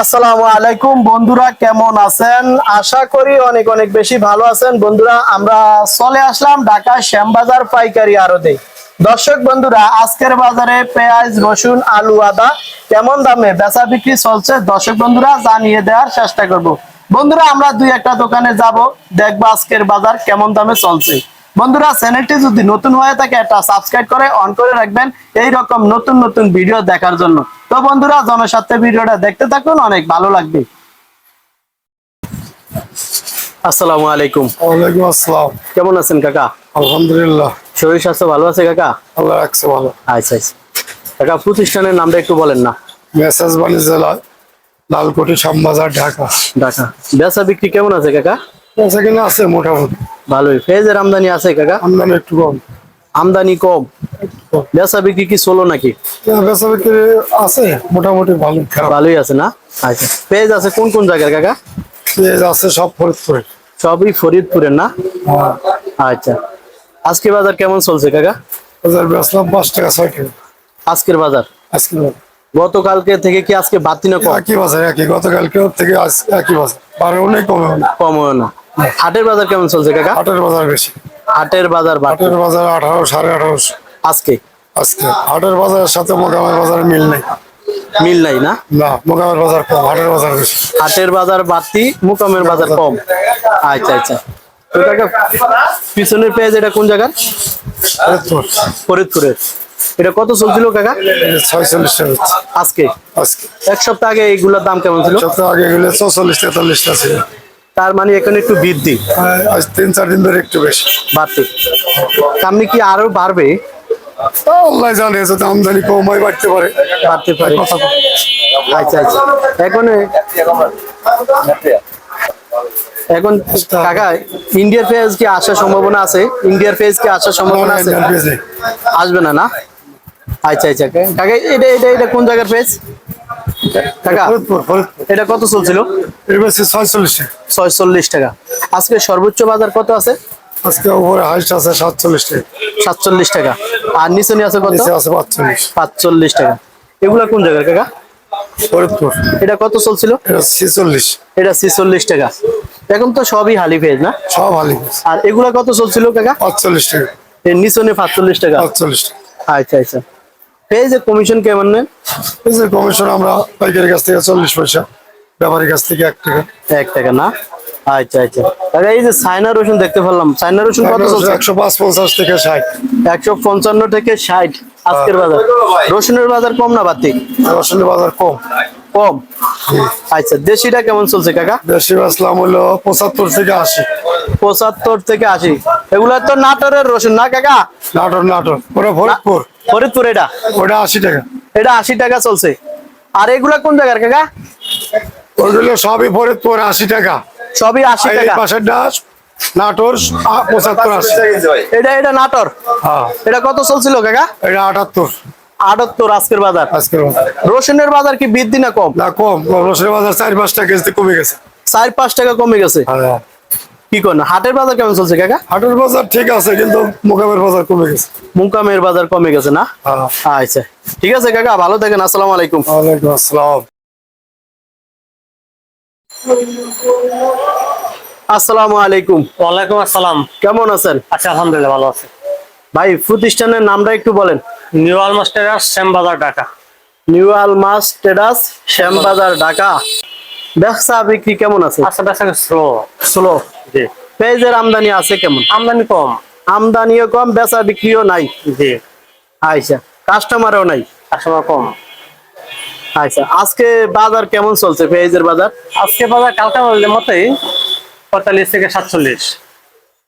আসসালামু আলাইকুম। বন্ধুরা, কেমন আছেন? আশা করি অনেক অনেক বেশি ভালো আছেন। বন্ধুরা, আমরা চলে আসলাম ঢাকা শ্যামবাজার পাইকারি আড়তে। দর্শক বন্ধুরা, আজকের বাজারে পেঁয়াজ, রসুন, আলু, আদা কেমন দামে বেচা বিক্রি চলছে? দর্শক বন্ধুরা, জানিয়ে দেওয়ার চেষ্টা করব। বন্ধুরা, আমরা দুই একটা দোকানে যাব, দেখব আজকের বাজার কেমন দামে চলছে। বন্ধুরা, চ্যানেলটি যদি নতুন হয়ে থাকে, একটা সাবস্ক্রাইব করে অন করে রাখবেন। এই রকম নতুন নতুন ভিডিও দেখার জন্য। তো বন্ধুরা জনস্বার্থে ভিডিওটা দেখতে থাকুন অনেক ভালো লাগবে। আসসালামু আলাইকুম। ওয়ালাইকুম আসসালাম। কেমন আছেন কাকা? আলহামদুলিল্লাহ। শরীর স্বাস্থ্য ভালো আছে কাকা? আল্লাহ রাখছে ভালো। আচ্ছা আচ্ছা। কাকা প্রতিষ্ঠানের নামটা একটু বলেন না। মেসাজ বাণিজ্য জেলা লালকোটি শ্যামবাজার ঢাকা। ঢাকা। বেচা বিক্রি কেমন আছে কাকা? বেচা কিনা আছে মোটামুটি। ভালোই। ফেজের আমদানি আছে কাকা? আমদানি একটু কম। আমদানি কম। বেচা বিক্রি কি চলো নাকি? বেচা বিক্রি আছে মোটামুটি ভালো ভালোই আছে না? আচ্ছা। পেজ আছে কোন কোন জায়গার কাকা? পেঁয়াজ আছে সব ফরিদপুরে সবই ফরিদপুরের না? হ্যাঁ। আচ্ছা। আজকে বাজার কেমন চলছে কাকা? বাজার বেচলাম পাঁচ টাকা ছয় টাকা আজকের বাজার? আজকে বাজার। গতকালকে থেকে কি আজকে বাড়তি না একই বাজার একই। গতকালকে থেকে একই বাজার। বারো অনেক কমে অনেক কম হয় না। হাটের বাজার কেমন চলছে কাকা? হাটের বাজার বেশি। হাটের বাজার হাটের বাজার আঠারো সাড়ে আঠারোশো। আজকে? আজকে। হাটের বাজারের সাথে মোকামের বাজার মিল নেই। মিল নাই না? না মোকামের বাজার কম হাটের বাজার বেশি। হাটের বাজার বাড়তি মুকামের বাজার কম। আচ্ছা আচ্ছা। তো কাকা পিছনের পেঁয়াজ এটা কোন জায়গার? ফরিদপুর। ফরিদপুরের। এটা কত চলছিল কাকা? ছয়চল্লিশ টাকা। আজকে? আজকে। এক সপ্তাহ আগে এইগুলোর দাম কেমন ছিল? সপ্তাহ আগে গেলে চৌচল্লিশ তেতাল্লিশটা ছিল। তার মানে এখানে একটু বৃদ্ধি। আর তিন চার দিন ধরে একটু বেশি। বাড়তি। আপনি কি আরও বাড়বে? আল্লাহ জানে যদি আমদানি কম হয় বাড়তে পারে। বাড়তে পারে। আচ্ছা আচ্ছা। এখন এখন কাকা ইন্ডিয়ার কি আসার সম্ভাবনা আছে? ইন্ডিয়ার পেঁয়াজ কি আসার সম্ভাবনা আছে। আসবে না না? আচ্ছা আচ্ছা। কাকা এটা এটা এটা কোন জায়গার ফরিদপুর ফরিদপুর। এটা কত চলছিল? ছয়চল্লিশ টাকা। ছয়চল্লিশ। টাকা। আজকে সর্বোচ্চ বাজার কত আছে? আজকে উপরে হাইস্ট আছে সাতচল্লিশ। টাকা সাতচল্লিশ টাকা। আর নিচে নিয়ে আছে কত? নিচে আছে পাঁচচল্লিশ। টাকা। এগুলা কোন জায়গার কাকা? ফরিদপুর। এটা কত চলছিল? এটা ছেচল্লিশ। এটা ছিচল্লিশ টাকা। এখন তো সবই হালি পেঁয়াজ না? সব হালি আর এগুলা কত চলছিল কাকা? পাঁচচল্লিশ টাকা। এর নিচনে পাঁচচল্লিশ টাকা। পাঁচচল্লিশ টাকা। আচ্ছা আচ্ছা। পেঁয়াজের কমিশন কেমন নেন? যে কমিশন আমরা পাইকারি কাছ থেকে চল্লিশ পয়সা ব্যাপারীর কাছ থেকে এক টাকা। এক টাকা না? আচ্ছা আচ্ছা। কাকা এই যে চায়না রসুন দেখতে পারলাম চায়না রসুন কত চলছে? একশো পাঁচ পঞ্চাশ থেকে ষাট। একশো পঞ্চান্ন থেকে ষাট আজকের বাজার। রসুনের বাজার কম না বাতি রসুনের বাজার কম। কম? আচ্ছা দেশিটা কেমন চলছে কাকা? দেশি আসলাম হলো পঁচাত্তর থেকে আশি। পঁচাত্তর থেকে আশি। এগুলা তো নাটোরের রসুন না কাকা? নাটোর নাটোর। ওটা ফরিদপুর। ফরিদপুর এটা? ওটা আশি টাকা। এটা আশি টাকা চলছে। আর এগুলা কোন জায়গার কাকা? ওগুলো সবই ফরিদপুর আশি টাকা। সবই আশি টাকা। পাশের ডাস নাটোর পঁচাত্তর এটা এটা নাটোর? হ্যাঁ। এটা কত চলছিল কাকা? এটা আটাত্তর। আটাত্তর আজকের বাজার। আজকের বাজার। রসুনের বাজার কি বৃদ্ধি না কম? না কম। রসুনের বাজার চার পাঁচ টাকা কমে গেছে। চার পাঁচ টাকা কমে গেছে? হ্যাঁ। কি করেন? হাটের বাজার কেমন চলছে কাকা? হাটের বাজার ঠিক আছে কিন্তু মোকামের বাজার কমে গেছে। মুকামের বাজার কমে গেছে না? হ্যাঁ। আচ্ছা। ঠিক আছে কাকা ভালো থাকেন আসসালামু আলাইকুম। ওয়ালাইকুম আসসালাম। আসসালামু আলাইকুম। ওয়ালাইকুম আসসালাম। কেমন আছেন? আচ্ছা আলহামদুলিল্লাহ ভালো আছে। ভাই প্রতিষ্ঠানের নামটা একটু বলেন। নিউ আলমাস্টার শ্যামবাজার ঢাকা। নিউ আলমাস শ্যামবাজার ঢাকা। ব্যবসা বিক্রি কেমন আছে? আচ্ছা বেচা স্লো স্লো জি। পেঁয়াজের আমদানি আছে কেমন? আমদানি কম। আমদানিও কম বেচা বিক্রিও নাই। জি। আচ্ছা কাস্টমারও নাই। কাস্টমার কম। আচ্ছা আজকে বাজার কেমন চলছে পেঁয়াজের বাজার? আজকে বাজার কালকা বললে মতোই পঁয়তাল্লিশ থেকে সাতচল্লিশ।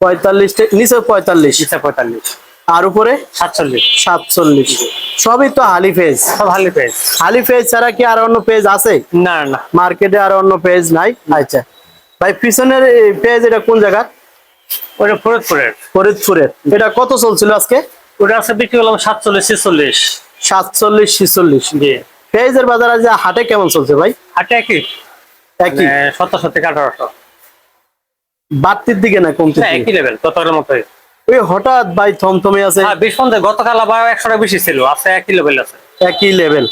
পঁয়তাল্লিশ নিচে পঁয়তাল্লিশ? নিচে পঁয়তাল্লিশ। আর উপরে? সাতচল্লিশ। সাতচল্লিশ। সবই তো হালি পেজ সব হালি পেজ হালি পেজ ছাড়া কি আর অন্য পেজ আছে? না না। মার্কেটে আর অন্য পেজ নাই? আচ্ছা। ভাই পিছনের পেজ এটা কোন জায়গা ওটা ফরিদপুরের। ফরিদপুরের। এটা কত চলছিল আজকে? ওটা আছে বিক্রি করলাম সাতচল্লিশ ছেচল্লিশ। সাতচল্লিশ ছিচল্লিশ। জি। পেঁয়াজের বাজার আজ হাটে কেমন চলছে ভাই? হাটে একই। একই? সতেরোশো থেকে আঠারোশো। বাড়তির দিকে না কমতির হ্যাঁ একই লেভেল গতকালের মতোই। ওই হঠাৎ ভাই থমথমে আছে। হ্যাঁ বিশ পঞ্চাশ গতকাল আবার একশো টাকা বেশি ছিল আছে একই লেভেল আছে। একই লেভেল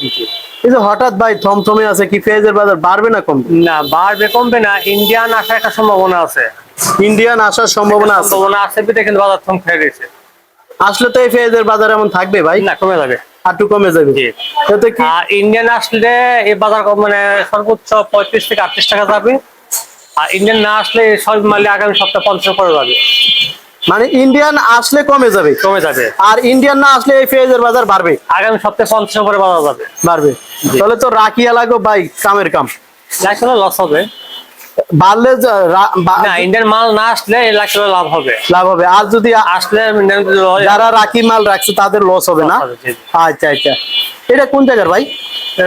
এই যে হঠাৎ ভাই থমথমে আছে কি পেঁয়াজের বাজার বাড়বে না কমবে? না বাড়বে কমবে না ইন্ডিয়ান আসার একটা সম্ভাবনা আছে। ইন্ডিয়ান আসার সম্ভাবনা আছে। সম্ভাবনা আছে কিন্তু বাজার থম খেয়ে গেছে আসলে তো এই পেঁয়াজের বাজার এমন থাকবে ভাই? না কমে যাবে। একটু কমে যাবে। এতে কি? ইন্ডিয়ান আসলে এই বাজার মানে সর্বোচ্চ পঁয়ত্রিশ থেকে আটত্রিশ টাকা যাবে। আর ইন্ডিয়ান না আসলে সব মালে আগামী সপ্তাহে পঞ্চাশ করে যাবে। মানে ইন্ডিয়ান আসলে কমে যাবে। কমে যাবে। আর ইন্ডিয়ান না আসলে এই পেঁয়াজের বাজার বাড়বে। আগামী সপ্তাহে পঞ্চাশ করে বাজার যাবে। বাড়বে। তাহলে তো রাখিয়া লাগো ভাই কামের কাম। লস হবে। বাড়লে না ইন্ডিয়ান মাল না আসলে লাখ টাকা লাভ হবে। লাভ হবে। আর যদি আসলে যারা রাখি মাল রাখছে তাদের লস হবে না। আচ্ছা আচ্ছা। এটা কোন জায়গার ভাই?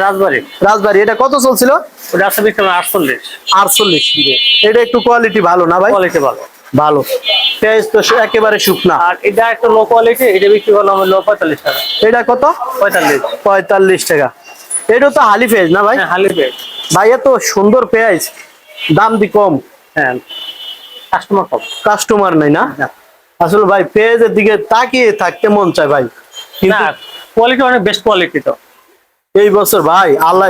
রাজবাড়ি। রাজবাড়ি। এটা কত চলছিল? আটচল্লিশ। আটচল্লিশ। এটা একটু কোয়ালিটি ভালো না ভাই? কোয়ালিটি ভালো। ভালো। পেঁয়াজ তো একেবারে শুকনা। আর এটা একটা লো কোয়ালিটি এটা বিক্রি করলাম হলো পঁয়তাল্লিশ টাকা। এটা কত? পঁয়তাল্লিশ। পঁয়তাল্লিশ টাকা। এটা তো হালি পেঁয়াজ না ভাই? হ্যাঁ হালি পেয়ে ভাই এত সুন্দর পেঁয়াজ। দাম দি কম। হ্যাঁ কাস্টমার কম। কাস্টমার নাই না। আসলে ভাই পেঁয়াজের দিকে তাকিয়ে থাকতে মন চায় ভাই। কিন্তু না কোয়ালিটি অনেক বেস্ট কোয়ালিটি তো। এই বছর ভাই আল্লাহ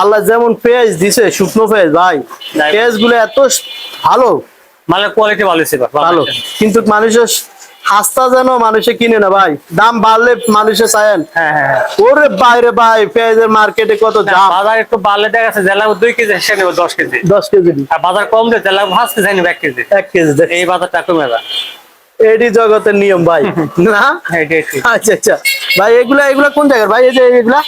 আল্লাহ যেমন পেঁয়াজ দিছে শুকনো পেঁয়াজ ভাই। পেঁয়াজগুলো এত ভালো। মানে কোয়ালিটি ভালো ছিল ভালো। কিন্তু মানুষের হাস্তা যেন মানুষে কিনে না ভাই। দাম বাড়লে মানুষে চায়েন। হ্যাঁ হ্যাঁ হ্যাঁ। ওরে বাইরে ভাই পেঁয়াজের মার্কেটে কত দাম? বাজার একটু বাড়লে দেখা গেছে জেলা দুই কেজি সে নেবে দশ কেজি। দশ কেজি। আর বাজার কম রে জেলা পাঁচ কেজি নেবে এক কেজি। এক কেজি। এই বাজারটা কমে যায় এটি জগতের নিয়ম ভাই। না? হ্যাঁ আচ্ছা আচ্ছা। ভাই এগুলা এগুলা কোন জায়গার? ভাই এই যে এগুলা?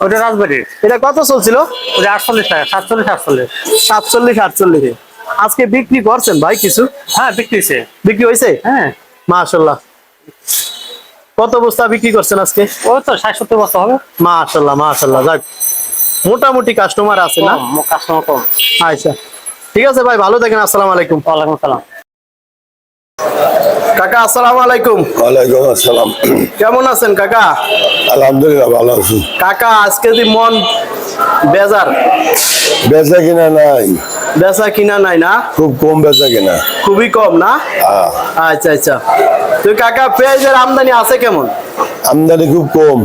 ওটা রাজবাড়ির। এটা কত চলছিল? ওটা আটচল্লিশ টাকা সাতচল্লিশ আটচল্লিশ। সাতচল্লিশ আটচল্লিশ আজকে বিক্রি করছেন ভাই কিছু? হ্যাঁ বিক্রি হয়েছে। বিক্রি হয়েছে? হ্যাঁ। মাশাল্লাহ কত বস্তা বিক্রি করছেন আজকে? ও তো ষাট সত্তর বছর হবে। মাশাল্লাহ মাশাল্লাহ যাক মোটামুটি কাস্টমার আছে না? কাস্টমার কম আচ্ছা ঠিক আছে ভাই ভালো থাকেন আসসালামু আলাইকুম। ওয়ালাইকুম সালাম কাকা আসসালামু আলাইকুম। ওয়ালাইকুম আসসালাম। কেমন আছেন কাকা? আলহামদুলিল্লাহ ভালো আছি। কাকা আজকে যে মন বেজার। বেচা কিনা নাই। বেচা কিনা নাই না? খুব কম বেচা কিনা। খুবই কম না? আচ্ছা আচ্ছা। তো কাকা পেঁয়াজের আমদানি আছে কেমন? আমদানি খুব কম।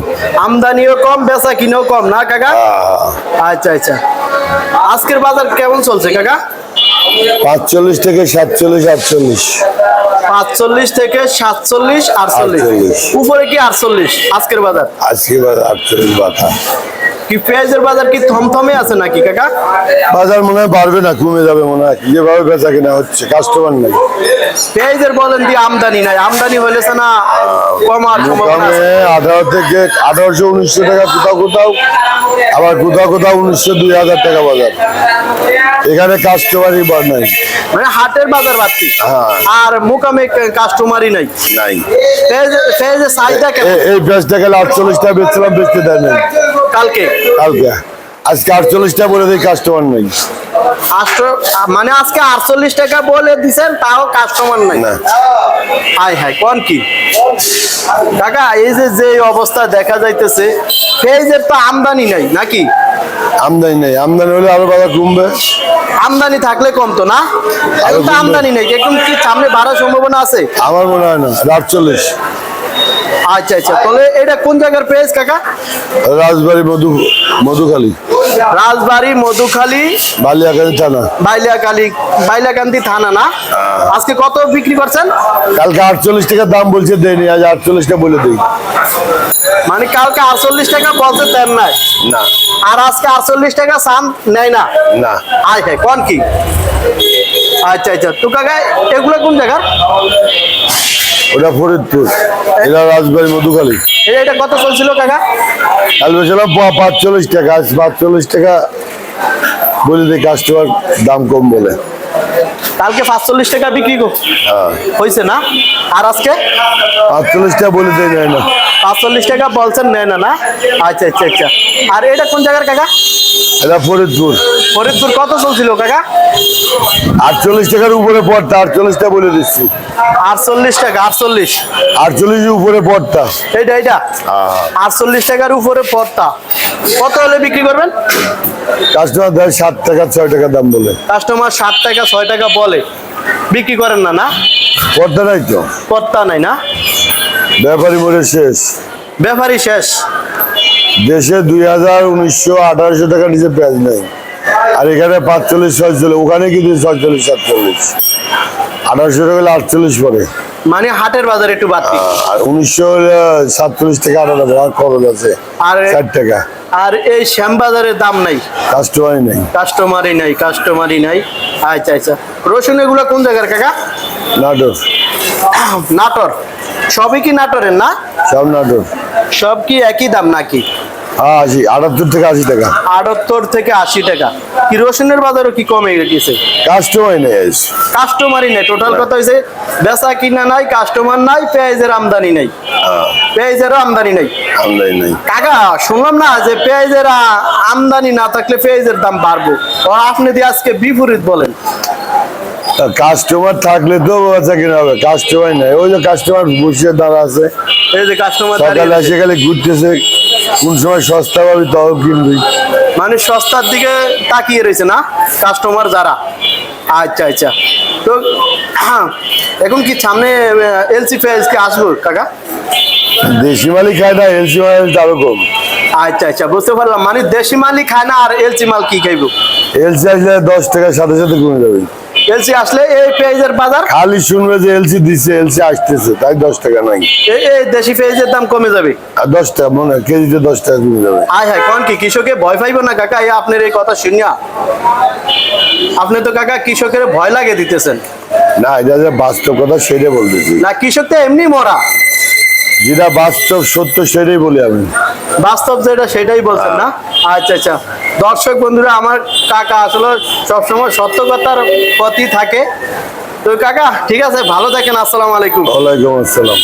আমদানিও কম বেচা কিনাও কম না কাকা? আচ্ছা আচ্ছা। আজকের বাজার কেমন চলছে কাকা? পাঁচচল্লিশ থেকে সাতচল্লিশ আটচল্লিশ। পাঁচচল্লিশ থেকে সাতচল্লিশ আটচল্লিশ। উপরে কি আটচল্লিশ আজকের বাজার? আজকে বাজার আটচল্লিশ বাধা কি পেঁয়াজের বাজার কি থমথমে আছে নাকি কাকা? বাজার মনে হয় বাড়বে না কমে যাবে মনে হয়। যেভাবে বেচা কিনা হচ্ছে কাস্টমার নেই। পেঁয়াজের বলেন দিয়ে আমদানি নাই। আমদানি হইলেছে না কমার। আঠারো থেকে আঠারোশো উনিশশো টাকা কোথাও কোথাও আবার কোথাও কোথাও উনিশশো দুই হাজার টাকা বাজার। এখানে কাস্টমারই বার নাই। মানে হাটের বাজার বাড়তি হ্যাঁ। আর মোকামে কাস্টমারই নাই। নাই। পেঁয়াজ- পেঁয়াজের চাহিদা এই বেচটা গেলে আটচল্লিশটা বেচছিলাম বেচতে দেয় নাই কালকে? কালকে। আজকে আটচল্লিশটা বলে দিই কাস্টমার নেই। মানে আজকে আটচল্লিশ টাকা বলে দিছেন তাও কাস্টমার নাই। না। হাই হাই কোন কি? কাকা এই যে যে অবস্থা দেখা যাইতেছে পেঁয়াজের তো আমদানি নাই নাকি? আমদানি নেই। আমদানি হলে আরও বাজার কমবে। আমদানি থাকলে কমতো না? এখন তো। আমদানি নেই এখন কি সামনে বাড়ার সম্ভাবনা আছে। আমার মনে হয় না আটচল্লিশ। আচ্ছা আচ্ছা। তাহলে এটা কোন জায়গার পেঁয়াজ কাকা? রাজবাড়ি মধু মধুখালী। রাজবাড়ি মধুখালী। বালিয়াকালী থানা। বাইলিয়াকালী বাইলাকান্দি থানা না? আজকে কত বিক্রি করছেন? কালকে আটচল্লিশ টাকা দাম বলছে দেয়নি। আজ আটচল্লিশটা বলে দিই। মানে কালকে আটচল্লিশ টাকা বলতে দেন নাই? না। আর আজকে আটচল্লিশ টাকা সান নেয় না? না। আয় হ্যাঁ কোন কি? আচ্ছা আচ্ছা। তো কাকা এগুলো কোন জায়গার? ওটা ফরিদপুর। এটা রাজবাড়ি মধুখালী। এটা- কত চলছিল কাকা? কাল বেছিলাম পাঁচচল্লিশ টাকা আজ পাঁচচল্লিশ টাকা। বলে দিই কাস্টমার দাম কম বলে। কালকে পাঁচচল্লিশ টাকা বিক্রি কর- হ্যাঁ। হয়েছে না? আর আজকে? পাঁচচল্লিশটা বলে দেয় নেয় না। পাঁচচল্লিশ টাকা বলছেন নেয় না না? আচ্ছা আচ্ছা আচ্ছা। আর এটা কোন জায়গার কাকা? এটা ফরিদপুর। ফরিদপুর কত চলছিল কাকা? আটচল্লিশ টাকার উপরে পড়তা আটচল্লিশটা বলে দিচ্ছি। আটচল্লিশ টাকা আটচল্লিশ। আটচল্লিশের উপরে পড়তা এইটা এইটা? আটচল্লিশ টাকার উপরে পড়তা কত হলে বিক্রি করবেন? কাস্টমার দেয় সাত টাকা ছয় টাকা দাম বলে। কাস্টমার ষাট টাকা ছয় টাকা বলে। বিক্রি করেন না না? পড়তা নাই তো। পড়তা নাই না? ব্যাপারী মরে শেষ। ব্যাপারই শেষ। দেশে দুই হাজার উনিশশো আঠারোশো টাকা নিচে পেঁয়াজ নেই। আর এখানে পাঁচচল্লিশ ছয়চল্লিশ ওখানে কিন্তু ছয়চল্লিশ সাতচল্লিশ। আঠারোশো টাকা হলে আটচল্লিশ পরে মানে হাটের বাজার একটু বাড়তি। উনিশশো সাতচল্লিশ থেকে আঠারো আর খরচ আছে আর ষাট টাকা। আর এই শ্যামবাজারের দাম নাই? কাস্টমারই নেই। কাস্টমারই নাই কাস্টমারই নাই। আচ্ছা আচ্ছা। রসুন এগুলো কোন জায়গার কাকা? নাটোর। নাটোর। সবই কি নাটোরের না? সব নাটোর। সব কি একই দাম নাকি? আশি আটাত্তর থেকে আশি টাকা। আটাত্তর থেকে আশি টাকা। কি রসুনের বাজারও কি কমে গেছে? কাস্টমারই নেই আজ। কাস্টমারই নাই। টোটাল কথা হয়েছে বেচা কিনা নাই কাস্টমার নাই পেঁয়াজের আমদানি নাই। পেঁয়াজেরও আমদানি নাই। আমদানি নেই। কাকা শুনলাম না যে পেঁয়াজের আমদানি না থাকলে পেঁয়াজের দাম বাড়বো? আপনি দিয়ে আজকে বিপরীত বলেন। কাস্টমার থাকলে তো কিনা হবে। কাস্টমার নেই। ওই যে কাস্টমার বসে দাঁড়া আছে এই যে কাস্টমার সকালে এসে খালি ঘুরতেছে। কোন সময় সস্তা পাবি তাও কিনবি। মানে সস্তার দিকে তাকিয়ে রয়েছে না? কাস্টমার যারা। আচ্ছা আচ্ছা। তো হ্যাঁ, এখন কি সামনে এলসি পেঁয়াজ কি আসব কাকা? দেশি মালিক খায় না এলসি মালিক তারও কম। আচ্ছা আচ্ছা বুঝতে পারলাম। মানে দেশি মালই খায় না আর এলসি মাল কি খাইবো? এলসি আসলে দশ টাকার সাথে সাথে কমে যাবে। এলসি আসলে এই পেঁয়াজের বাজার? খালি শুনবে যে এলসি দিচ্ছে এলসি আসতেছে তাই দশ টাকা নাই। এই দেশি পেঁয়াজের দাম কমে যাবে? দশ টাকা মনে হয় কেজিতে দশ টাকা কমে যাবে। আয় হায় কোন কি কৃষকে ভয় পাইবো না কাকা? আপনার এই কথা শুনিয়া। আপনি তো কাকা কৃষকের ভয় লাগে দিতেছেন। না এটা যে বাস্তব কথা সেটাই বলতেছি। না কৃষক তো এমনি মরা। যেটা বাস্তব সত্য সেটাই বলি আমি। বাস্তব যেটা সেটাই বলছেন না? আচ্ছা আচ্ছা। দর্শক বন্ধুরা, আমার কাকা আসলে সবসময় সত্য কথার প্রতি থাকে। তো কাকা, ঠিক আছে, ভালো থাকেন, আসসালামু আলাইকুম। ওয়ালাইকুম আসসালাম।